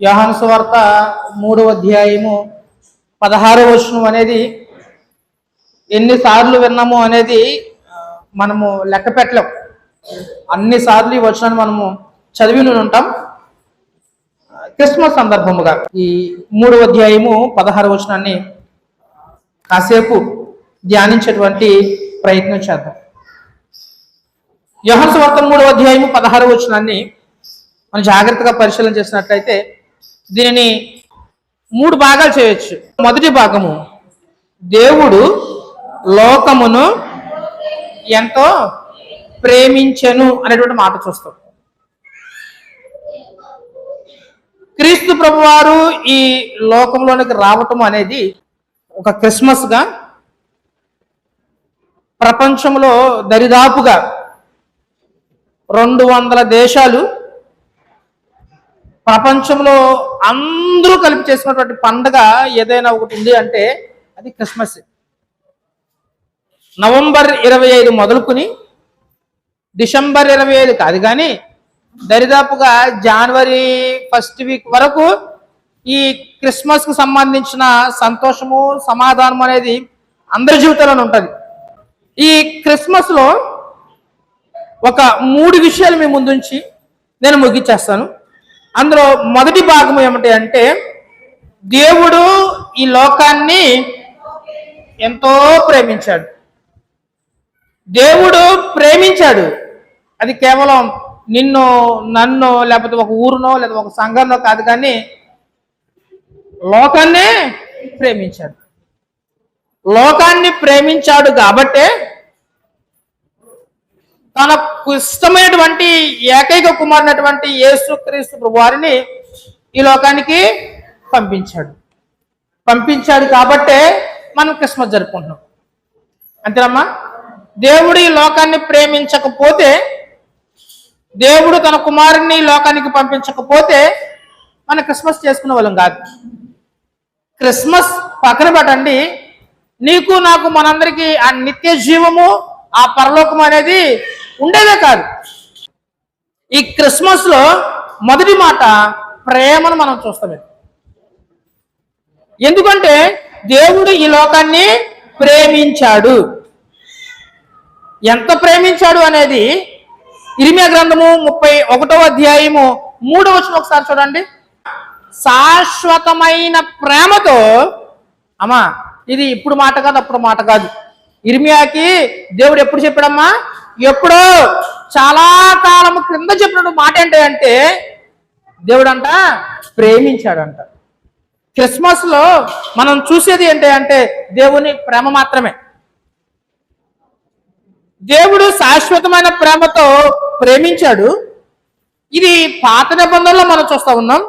యోహాను సువార్త మూడవ అధ్యాయము పదహారవ వచనం అనేది ఎన్నిసార్లు విన్నాము అనేది మనము లెక్క పెట్టలేం. అన్ని సార్లు ఈ వచనాన్ని మనము చదివి ఉంటాం. క్రిస్మస్ సందర్భముగా ఈ మూడవ అధ్యాయము పదహారు వచనాన్ని కాసేపు ధ్యానించేటువంటి ప్రయత్నం చేద్దాం. యోహాను సువార్త మూడవ అధ్యాయము పదహారు వచనాన్ని మనం జాగ్రత్తగా పరిశీలన చేసినట్లయితే దీనిని మూడు భాగాలు చేయొచ్చు. మొదటి భాగము దేవుడు లోకమును ఎంతో ప్రేమించెను అనేటువంటి మాట చూస్తాం. క్రీస్తు ప్రభువారు ఈ లోకంలోనికి రావటం అనేది ఒక క్రిస్మస్గా ప్రపంచంలో దరిదాపుగా రెండు వందల దేశాలు ప్రపంచంలో అందరూ కలిపి చేసుకున్నటువంటి పండగ ఏదైనా ఒకటి ఉంది అంటే అది క్రిస్మస్. నవంబర్ ఇరవై ఐదు మొదలుకుని డిసెంబర్ ఇరవై ఐదు కాదు కానీ దరిదాపుగా జనవరి ఫస్ట్ వీక్ వరకు ఈ క్రిస్మస్కు సంబంధించిన సంతోషము సమాధానం అనేది అందరి జీవితంలోనే ఉంటుంది. ఈ క్రిస్మస్లో ఒక మూడు విషయాలు మీ ముందుంచి నేను ముగించేస్తాను అందులో మొదటి భాగం ఏమిటి అంటే దేవుడు ఈ లోకాన్ని ఎంతో ప్రేమించాడు. దేవుడు ప్రేమించాడు. అది కేవలం నిన్ను నన్ను లేకపోతే ఒక ఊరునో లేదా ఒక సంఘంలో కాదు కానీ లోకాన్నే ప్రేమించాడు. లోకాన్ని ప్రేమించాడు కాబట్టే తనకు ఇష్టమైనటువంటి ఏకైక కుమారునటువంటి యేసు క్రీస్తు వారిని ఈ లోకానికి పంపించాడు. పంపించాడు కాబట్టే మనం క్రిస్మస్ జరుపుకుంటున్నాం. అంతేనమ్మా? దేవుడు ఈ లోకాన్ని ప్రేమించకపోతే దేవుడు తన కుమారుని ఈ లోకానికి పంపించకపోతే మనం క్రిస్మస్ చేసుకునే వాళ్ళం కాదు. క్రిస్మస్ పక్కన పెట్టండి. నీకు నాకు మనందరికీ ఆ నిత్య జీవము ఆ పరలోకం అనేది ఉండేదే కాదు. ఈ క్రిస్మస్లో మొదటి మాట ప్రేమను మనం చూస్తాం ఎందుకంటే దేవుడు ఈ లోకాన్ని ప్రేమించాడు. ఎంత ప్రేమించాడు అనేది ఇరిమియా గ్రంథము ముప్పై ఒకటో అధ్యాయము మూడో వచ్చిన ఒకసారి చూడండి. శాశ్వతమైన ప్రేమతో అమ్మా ఇది ఇప్పుడు మాట కాదు అప్పుడు మాట కాదు. ఇర్మియాకి దేవుడు ఎప్పుడు చెప్పాడమ్మా? ఎప్పుడో చాలా కాలం క్రింద చెప్పిన మాట ఏంటి అంటే దేవుడు అంట ప్రేమించాడంట. క్రిస్మస్లో మనం చూసేది ఏంటి అంటే దేవుని ప్రేమ మాత్రమే. దేవుడు శాశ్వతమైన ప్రేమతో ప్రేమించాడు. ఇది పాత నిబంధనలో మనం చూస్తూ ఉన్నాం.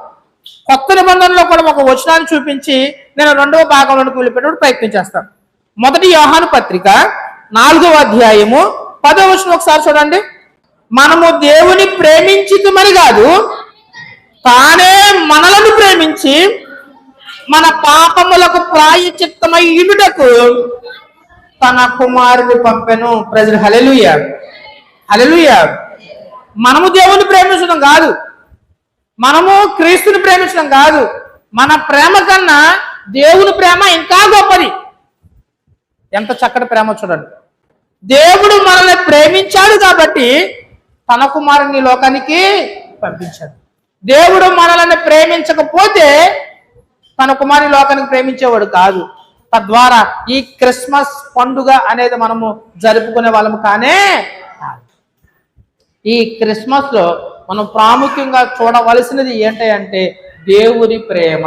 కొత్త నిబంధనలో కూడా ఒక వచనాన్ని చూపించి నేను రెండవ భాగంలోకి వెళ్ళిపోయినప్పుడు ప్రయత్నం చేస్తాను. మొదటి యోహాను పత్రిక నాలుగవ అధ్యాయము పదవ వచ్చిన ఒకసారి చూడండి. మనము దేవుని ప్రేమించితమని కాదు తానే మనలను ప్రేమించి మన పాపములకు ప్రాయచిత్తమై ఇడుటకు తన కుమారుడు పంపెను. ప్రజలు హలెలుయ హలెలుయ మనము దేవుని ప్రేమించడం కాదు. మనము క్రీస్తుని ప్రేమించడం కాదు. మన ప్రేమ కన్నా దేవుని ప్రేమ ఇంకా గొప్పది. ఎంత చక్కటి ప్రేమ చూడండి. దేవుడు మనల్ని ప్రేమించాడు కాబట్టి తన కుమారుని లోకానికి పంపించాడు. దేవుడు మనల్ని ప్రేమించకపోతే తన కుమారి లోకానికి ప్రేమించేవాడు కాదు. తద్వారా ఈ క్రిస్మస్ పండుగ అనేది మనము జరుపుకునే వాళ్ళము కానే కాదు. ఈ క్రిస్మస్లో మనం ప్రాముఖ్యంగా చూడవలసినది ఏంటంటే దేవుని ప్రేమ.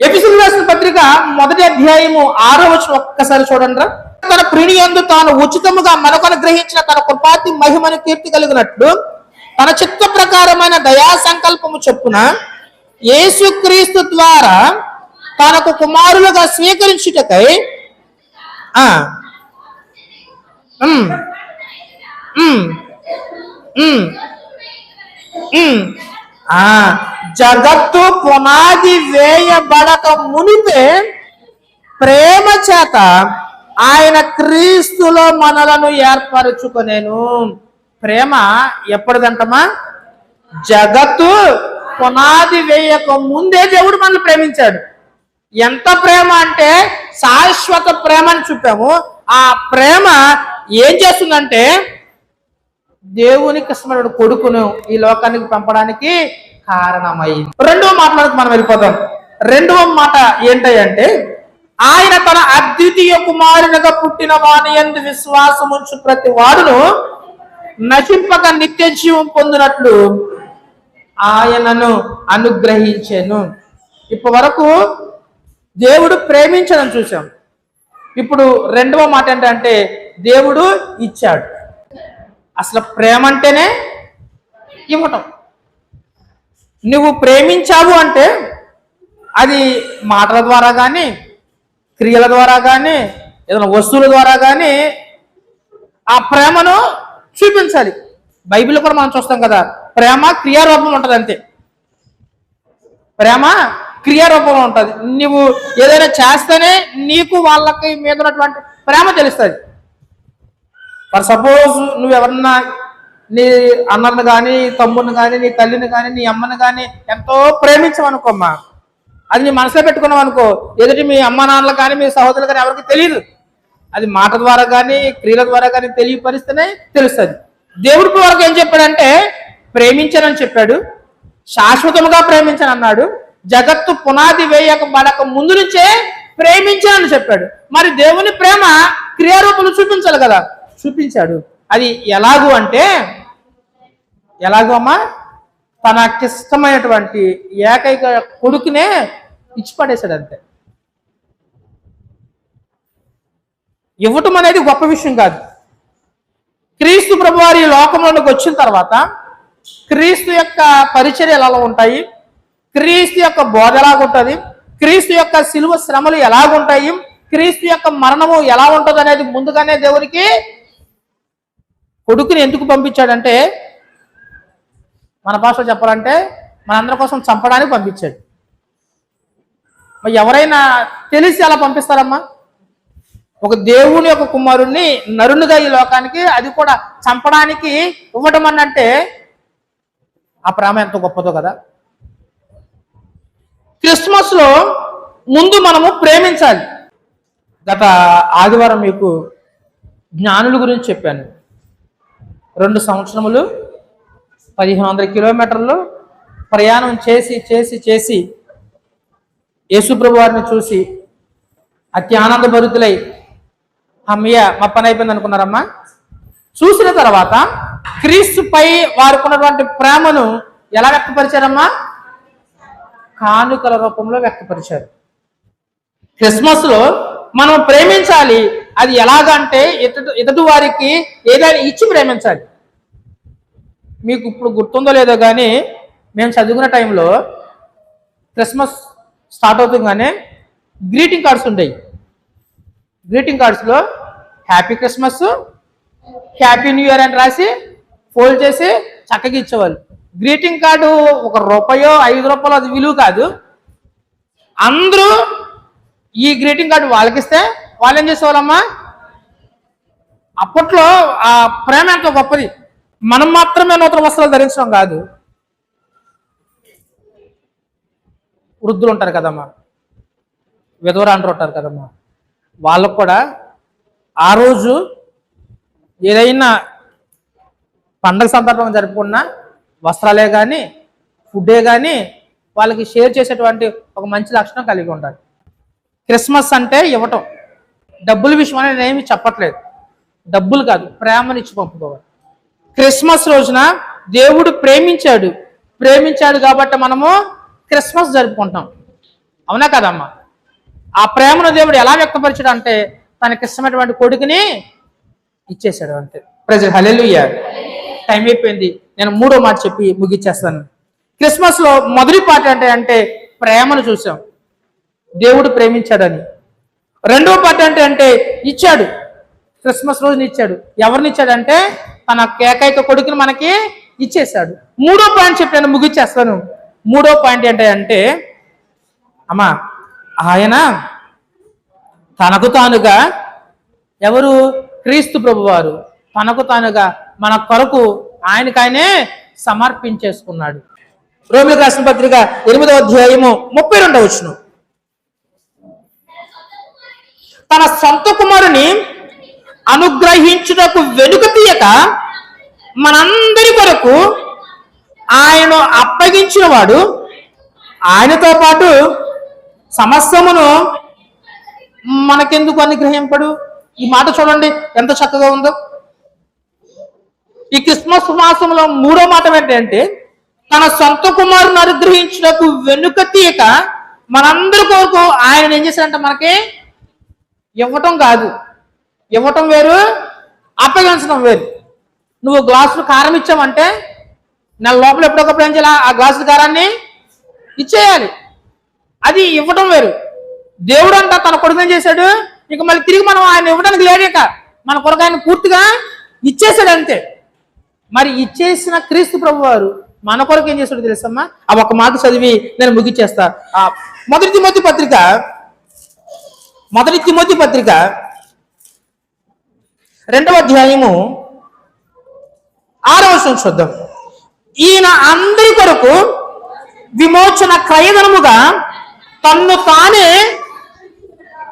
ఎపిసోడ్ రాసిన పత్రిక మొదటి అధ్యాయము ఆరో వచ్చిన ఒక్కసారి చూడండి తన ప్రిణి ఎందు తాను ఉచితముగా మనకొను గ్రహించిన తన కృపాతి మహిమను కీర్తి కలిగినట్లు తన చిత్త ప్రకారమైన దయా సంకల్పము చొప్పున యేసుక్రీస్తు ద్వారా తనకు కుమారులుగా స్వీకరించుటకై ఆ ఆ జగత్తు పునాది వేయబడక మునిపే ప్రేమ చేత ఆయన క్రీస్తులో మనలను ఏర్పరచుకునేను. ప్రేమ ఎప్పటిదంటమా జగత్తు పునాది వేయక ముందే దేవుడు మనల్ని ప్రేమించాడు. ఎంత ప్రేమ అంటే శాశ్వత ప్రేమ అని చూపాము. ఆ ప్రేమ ఏం చేస్తుందంటే దేవునికి ఇష్టమైన కొడుకును ఈ లోకానికి పంపడానికి కారణమైంది రెండవ మాటలకు మనం వెళ్ళిపోతాం రెండవ మాట ఏంటంటే ఆయన తన అద్వితీయ కుమారునిగా పుట్టిన వాని ఎందు విశ్వాసం ఉంచు ప్రతి వాడును నశింపక నిత్య జీవం పొందినట్లు ఆయనను అనుగ్రహించాను. ఇప్పటి వరకు దేవుడు ప్రేమించడం చూసాం ఇప్పుడు రెండవ మాట ఏంటంటే దేవుడు ఇచ్చాడు. అసలు ప్రేమ అంటేనే ఇవ్వటం. నువ్వు ప్రేమించావు అంటే అది మాటల ద్వారా కానీ క్రియల ద్వారా కానీ ఏదైనా వస్తువుల ద్వారా కానీ ఆ ప్రేమను చూపించాలి. బైబిల్ కూడా మనం చూస్తాం కదా ప్రేమ క్రియారూపం ఉంటుంది అంతే. ప్రేమ క్రియారూపంలో ఉంటుంది. నువ్వు ఏదైనా చేస్తేనే నీకు వాళ్ళకి మీద ఉన్నటువంటి ప్రేమ తెలుస్తుంది. మరి సపోజ్ నువ్వు ఎవరన్నా నీ అన్నను కానీ తమ్ముడిని కానీ నీ తల్లిని కానీ నీ అమ్మని కానీ ఎంతో ప్రేమించమనుకోమ్మా అది నీ మనసులో పెట్టుకున్నావు అనుకో ఎదుటి మీ అమ్మ నాన్నలు కానీ మీ సహోదరులు కానీ ఎవరికి తెలియదు. అది మాట ద్వారా కానీ క్రియల ద్వారా కానీ తెలియపరిస్తేనే తెలుస్తుంది. దేవుడి వరకు ఏం చెప్పాడంటే ప్రేమించనని చెప్పాడు శాశ్వతముగా ప్రేమించాను అన్నాడు జగత్తు పునాది వేయక పడక ముందు నుంచే ప్రేమించానని చెప్పాడు. మరి దేవుని ప్రేమ క్రియారూపంలో చూపించాలి కదా. చూపించాడు. అది ఎలాగూ అంటే ఎలాగో అమ్మా? తనకిష్టమైనటువంటి ఏకైక కొడుకునే ఇచ్చి పడేశాడు అంతే. ఇవ్వటం అనేది గొప్ప విషయం కాదు. క్రీస్తు ప్రభువారి లోకంలోకి వచ్చిన తర్వాత క్రీస్తు యొక్క పరిచర్యలు ఎలా ఉంటాయి? క్రీస్తు యొక్క బోధ ఎలాగుంటుంది క్రీస్తు యొక్క సిలువ శ్రమలు ఎలాగుంటాయి? క్రీస్తు యొక్క మరణము ఎలా ఉంటుంది అనేది ముందుగానే దేవునికి కొడుకుని ఎందుకు పంపించాడంటే మన భాషలో చెప్పాలంటే మనందరి కోసం చంపడానికి పంపించాడు. మరి ఎవరైనా తెలిసి అలా పంపిస్తారమ్మా? ఒక దేవుని యొక్క కుమారుణ్ణి నరునిగా ఈ లోకానికి అది కూడా చంపడానికి ఇవ్వడం అన్నంటే ఆ ప్రేమ ఎంత గొప్పదో కదా. క్రిస్మస్లో ముందు మనము ప్రేమించాలి. గత ఆదివారం మీకు జ్ఞానుల గురించి చెప్పాను. రెండు సంవత్సరములు పదిహేను వందల కిలోమీటర్లు ప్రయాణం చేసి చేసి చేసి యేసుప్రభు వారిని చూసి అతి ఆనందభరితులై అమ్మయ్య మా పని అయిపోయింది అనుకున్నారమ్మా. చూసిన తర్వాత క్రీస్తుపై వారుకున్నటువంటి ప్రేమను ఎలా వ్యక్తపరిచారమ్మా? కానుకల రూపంలో వ్యక్తపరిచారు. క్రిస్మస్లో మనం ప్రేమించాలి అది ఎలాగంటే ఇతడు ఇతడు వారికి ఏదైనా ఇచ్చి ప్రేమించాలి. మీకు ఇప్పుడు గుర్తుందో లేదో కానీ మేము చదువుకున్న టైంలో క్రిస్మస్ స్టార్ట్ అవుతుందనే గ్రీటింగ్ కార్డ్స్ ఉండేవి greeting కార్డ్స్లో happy Christmas happy new year అని రాసి ఫోల్డ్ చేసి చక్కగా ఇచ్చేవాళ్ళు. గ్రీటింగ్ కార్డు ఒక రూపాయో ఐదు రూపాయలు అది విలువ కాదు. అందరూ ఈ గ్రీటింగ్ కార్డు వాళ్ళకిస్తే వాళ్ళు ఏం చేసేవాళ్ళమ్మా? అప్పట్లో ఆ ప్రేమ ఎంతో గొప్పది. మనం మాత్రమే నూతన వస్త్రాలు ధరించడం కాదు. వృద్ధులు ఉంటారు కదమ్మా. విధవరాండ్రు ఉంటారు కదమ్మా. వాళ్ళకు కూడా ఆ రోజు ఏదైనా పండగ సందర్భంగా జరుపుకున్న వస్త్రాలే కానీ ఫుడ్డే కానీ వాళ్ళకి షేర్ చేసేటువంటి ఒక మంచి లక్షణం కలిగి ఉండాలి క్రిస్మస్ అంటే ఇవ్వటం. డబ్బుల విషయం అనేది ఏమి చెప్పట్లేదు. డబ్బులు కాదు ప్రేమనిచ్చి పంపుకోవాలి. క్రిస్మస్ రోజున దేవుడు ప్రేమించాడు. ప్రేమించాడు కాబట్టి మనము క్రిస్మస్ జరుపుకుంటాం. అవునా కదమ్మా? ఆ ప్రేమను దేవుడు ఎలా వ్యక్తపరిచాడు అంటే తనకి ఇష్టమైనటువంటి కొడుకుని ఇచ్చేసాడు అంతే. ప్రజలు హలెలుయ్య టైం అయిపోయింది. నేను మూడో మాట చెప్పి ముగిచ్చేస్తాను. క్రిస్మస్లో మొదటి పాట అంటే అంటే ప్రేమను చూసాం. దేవుడు ప్రేమించాడని. రెండో పార్ట్ అంటే అంటే ఇచ్చాడు. క్రిస్మస్ రోజున ఇచ్చాడు. ఎవరిని ఇచ్చాడంటే తన ఏకైక కొడుకుని మనకి ఇచ్చేసాడు మూడో పాయింట్ చెప్పాను ముగిచ్చేస్తాను. మూడో పాయింట్ ఏంటి అంటే అమ్మా ఆయన తనకు తానుగా ఎవరు? క్రీస్తు ప్రభువారు. తనకు తానుగా మన కొరకు ఆయనకాయనే సమర్పించేసుకున్నాడు. రోమిల రాసిన పత్రిక ఎనిమిదవ అధ్యాయము ముప్పై రెండవ వచ్చినాం తన సొంత కుమారుని అనుగ్రహించుటకు వెనుక తీయక మనందరి కొరకు ఆయన అప్పగించిన వాడు ఆయనతో పాటు సమస్తమును మనకెందుకు అనుగ్రహింపడు? ఈ మాట చూడండి ఎంత చక్కగా ఉందో. ఈ క్రిస్మస్ మాసంలో మూడో మాట ఏంటంటే తన సొంత కుమారుని అనుగ్రహించుటకు వెనుక తీయక మనందరి కొరకు ఆయన ఏం చేశారంటే మనకి? ఇవ్వటం కాదు. ఇవ్వటం వేరు అప్పగించడం వేరు. నువ్వు గ్లాసులు కారం ఇచ్చావంటే నెల లోపల ఎప్పుడొకప్పుడు ఏం చేయాలి? ఆ గ్లాసుల కారాన్ని ఇచ్చేయాలి. అది ఇవ్వటం వేరు. దేవుడు అంట తన కొడుకు ఏం చేశాడు? ఇక మళ్ళీ తిరిగి మనం ఆయన ఇవ్వడానికి లేడు ఇక. మన కొడుకు ఆయన పూర్తిగా ఇచ్చేసాడు అంతే. మరి ఇచ్చేసిన క్రీస్తు ప్రభు వారు మన కొరకు ఏం చేస్తాడో తెలుసమ్మా? ఆ ఒక మాట చదివి నేను ముగిచ్చేస్తా. మొదటి తిమోతి పత్రిక మొదటి తిమోతి పత్రిక రెండవ అధ్యాయము ఆరవ వచనం చూద్దాం. ఈయన అందరి కొరకు విమోచన క్రయధనముగా తన్ను తానే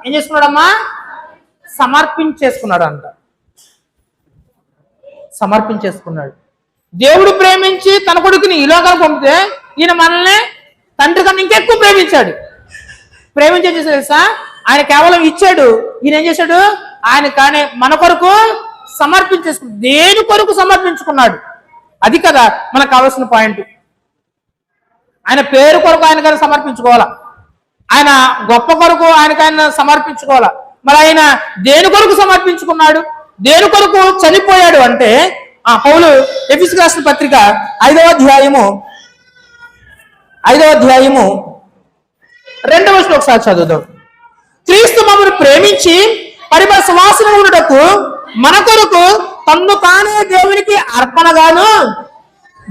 ఏం చేసుకున్నాడమ్మా? సమర్పించేసుకున్నాడు అంట సమర్పించేసుకున్నాడు. దేవుడు ప్రేమించి తన కొడుకుని ఈ లోకానికి పంపితే ఈయన మనల్ని తండ్రి కన్నా ఇంకెక్కువ ప్రేమించాడు. ప్రేమించే తెలుసా? ఆయన కేవలం ఇచ్చాడు. ఈయన ఏం చేశాడు? ఆయన కానీ మన కొరకు సమర్పించేసుకున్నాడు దేని కొరకు సమర్పించుకున్నాడు? అది కదా మనకు కావాల్సిన పాయింట్ ఆయన పేరు కొరకు ఆయన కానీ సమర్పించుకోవాలా? ఆయన గొప్ప కొరకు ఆయనకైనా ఆయన సమర్పించుకోవాలా? మరి ఆయన దేని కొరకు సమర్పించుకున్నాడు? దేని కొరకు చనిపోయాడు అంటే ఆ పౌలు ఎఫిస్ రాసిన పత్రిక ఐదవ అధ్యాయము ఐదవ అధ్యాయము రెండవ శ్లోకసారి ఒకసారి చదువుదాం. క్రీస్తు మమ్మల్ని ప్రేమించి పరిమళ సువాసన ఉండటకు మన కొరకు తన్ను తానే దేవునికి అర్పణగాను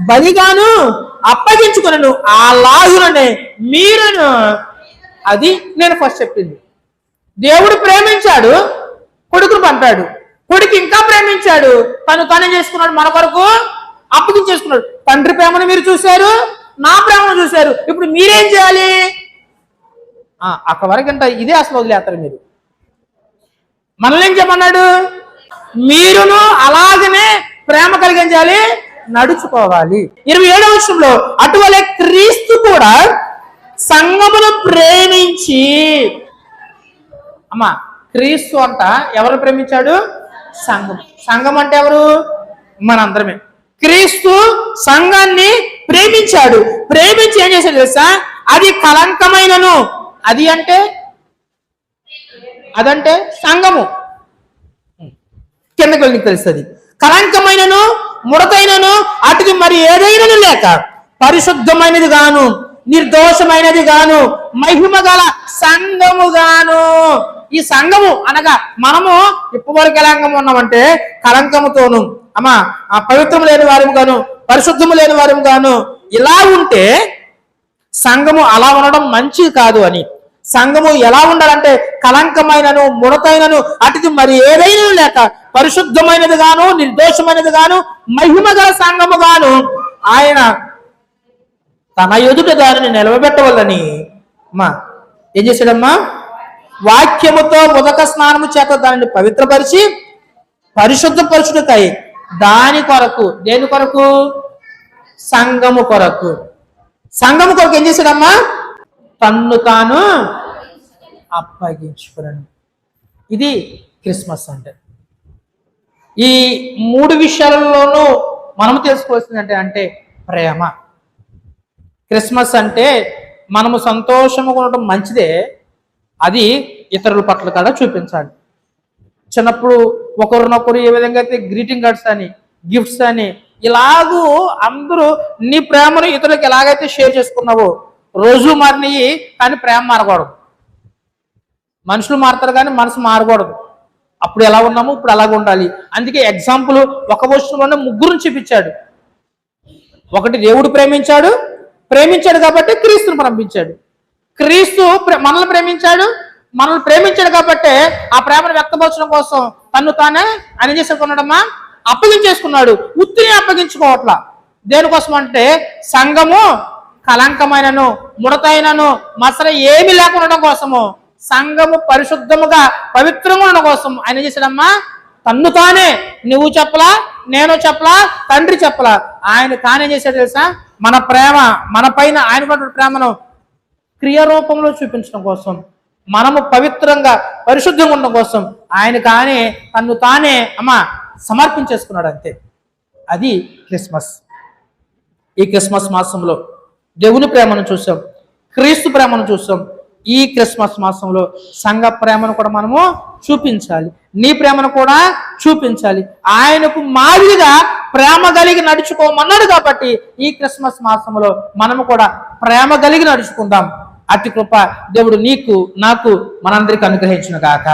బలిగాను అప్పగించుకున్నాను ఆ లాగులనే మీరును. అది నేను ఫస్ట్ చెప్పింది. దేవుడు ప్రేమించాడు కొడుకును పంపాడు. కొడుకు ఇంకా ప్రేమించాడు. తను తనే చేసుకున్నాడు మన కొరకు అప్పగించేసుకున్నాడు. తండ్రి ప్రేమను మీరు చూశారు నా ప్రేమను చూశారు. ఇప్పుడు మీరేం చేయాలి? అక్కడ వరకు ఇదే అసలు వదిలేస్తారు మీరు. మనల్ని ఏం చెప్పన్నాడు? మీరును అలాగనే ప్రేమ కలిగించాలి నడుచుకోవాలి. ఇరవై ఏడవ విషయంలో అటువలే క్రీస్తు కూడా సంగమును ప్రేమించి అమ్మా క్రీస్తు అంట ఎవరు ప్రేమించాడు? సంఘం. సంఘం అంటే ఎవరు? మనందరమే. క్రీస్తు సంఘాన్ని ప్రేమించాడు. ప్రేమించి ఏం చేశాడు తెలుసా? అది కలంకమైనను అది అంటే? అదంటే సంఘము. కిందకి వెళ్ళి నీకు తెలుస్తుంది. కలంకమైనను ముడతైనను అటుకి మరి ఏదైనను లేక పరిశుద్ధమైనది గాను నిర్దోషమైనది గాను మహిమ గల సంఘము గాను. ఈ సంఘము అనగా మనము ఇప్పటివరకు ఎలాంగం ఉన్నామంటే కలంకముతోను అమ్మా ఆ పవిత్రము లేని వారము గాను పరిశుద్ధము లేని వారము గాను ఇలా ఉంటే సంఘము అలా ఉండడం మంచిది కాదు అని. సంఘము ఎలా ఉండాలంటే కలంకమైనను ముడతైనను అటుది మరి ఏదైనా లేక పరిశుద్ధమైనది గాను నిర్దోషమైనది గాను మహిమ గల సంఘము గాను ఆయన తన ఎదుట దానిని నిలవబెట్టవలని అమ్మా ఏం చేశాడమ్మా? వాక్యముతో ముదక స్నానము చేత దానిని పవిత్రపరిచి పరిశుద్ధపరచుటకై దాని కొరకు దేని కొరకు? సంఘము కొరకు. సంఘం కొరకు ఏం చేశాడమ్మా? తన్ను తాను అప్పగించుకున్నాను ఇది క్రిస్మస్ అంటే. ఈ మూడు విషయాలలోనూ మనము తెలుసుకోవాల్సింది అంటే అంటే ప్రేమ. క్రిస్మస్ అంటే మనము సంతోషంగా ఉండటం మంచిదే. అది ఇతరుల పట్ల కూడా చూపించాలి. చిన్నప్పుడు ఒకరినొకరు ఏ విధంగా అయితే గ్రీటింగ్ కార్డ్స్ అని గిఫ్ట్స్ అని ఇలాగూ అందరూ నీ ప్రేమను ఇతరులకు ఎలాగైతే షేర్ చేసుకున్నావో రోజు మారినవి కానీ ప్రేమ మారకూడదు. మనుషులు మారుతారు కానీ మనసు మారకూడదు. అప్పుడు ఎలా ఉన్నాము ఇప్పుడు అలాగ ఉండాలి. అందుకే ఎగ్జాంపుల్ ఒక వస్తువులోనే ముగ్గురుని చూపించాడు. ఒకటి దేవుడు ప్రేమించాడు ప్రేమించాడు కాబట్టి క్రీస్తును పంపించాడు క్రీస్తు మనల్ని ప్రేమించాడు మనల్ని ప్రేమించాడు కాబట్టి ఆ ప్రేమను వ్యక్తపరచడం కోసం తను తానే అని ఏం చేసుకున్నాడమ్మా అప్పగించేసుకున్నాడు. ఉత్తిని అప్పగించుకోవట్లా. దేనికోసం అంటే సంఘము కలంకమైనను ముడతైనను మసల ఏమి లేకుండా కోసము. సంఘము పరిశుద్ధముగా పవిత్రంగా ఉండడం కోసం ఆయన చేసాడమ్మా చేశాడమ్మా? తన్ను తానే నువ్వు చెప్పలా నేను చెప్పలా తండ్రి చెప్పలా. ఆయన తానే చేశాడు తెలుసా? మన ప్రేమ మన పైన ఆయన ప్రేమను క్రియారూపంలో చూపించడం కోసం. మనము పవిత్రంగా పరిశుద్ధంగా ఉండడం కోసం. ఆయన కానీ తన్ను తానే అమ్మా సమర్పించేసుకున్నాడు అంతే అది క్రిస్మస్. ఈ క్రిస్మస్ మాసంలో దేవుని ప్రేమను చూసాం క్రీస్తు ప్రేమను చూసాం. ఈ క్రిస్మస్ మాసంలో సంఘ ప్రేమను కూడా మనము చూపించాలి నీ ప్రేమను కూడా చూపించాలి. ఆయనకు మాదిరిగా ప్రేమ కలిగి నడుచుకోమన్నాడు కాబట్టి ఈ క్రిస్మస్ మాసంలో మనము కూడా ప్రేమ కలిగి నడుచుకుందాం. అతి కృప దేవుడు నీకు నాకు మనందరికి అనుగ్రహించిన గాక.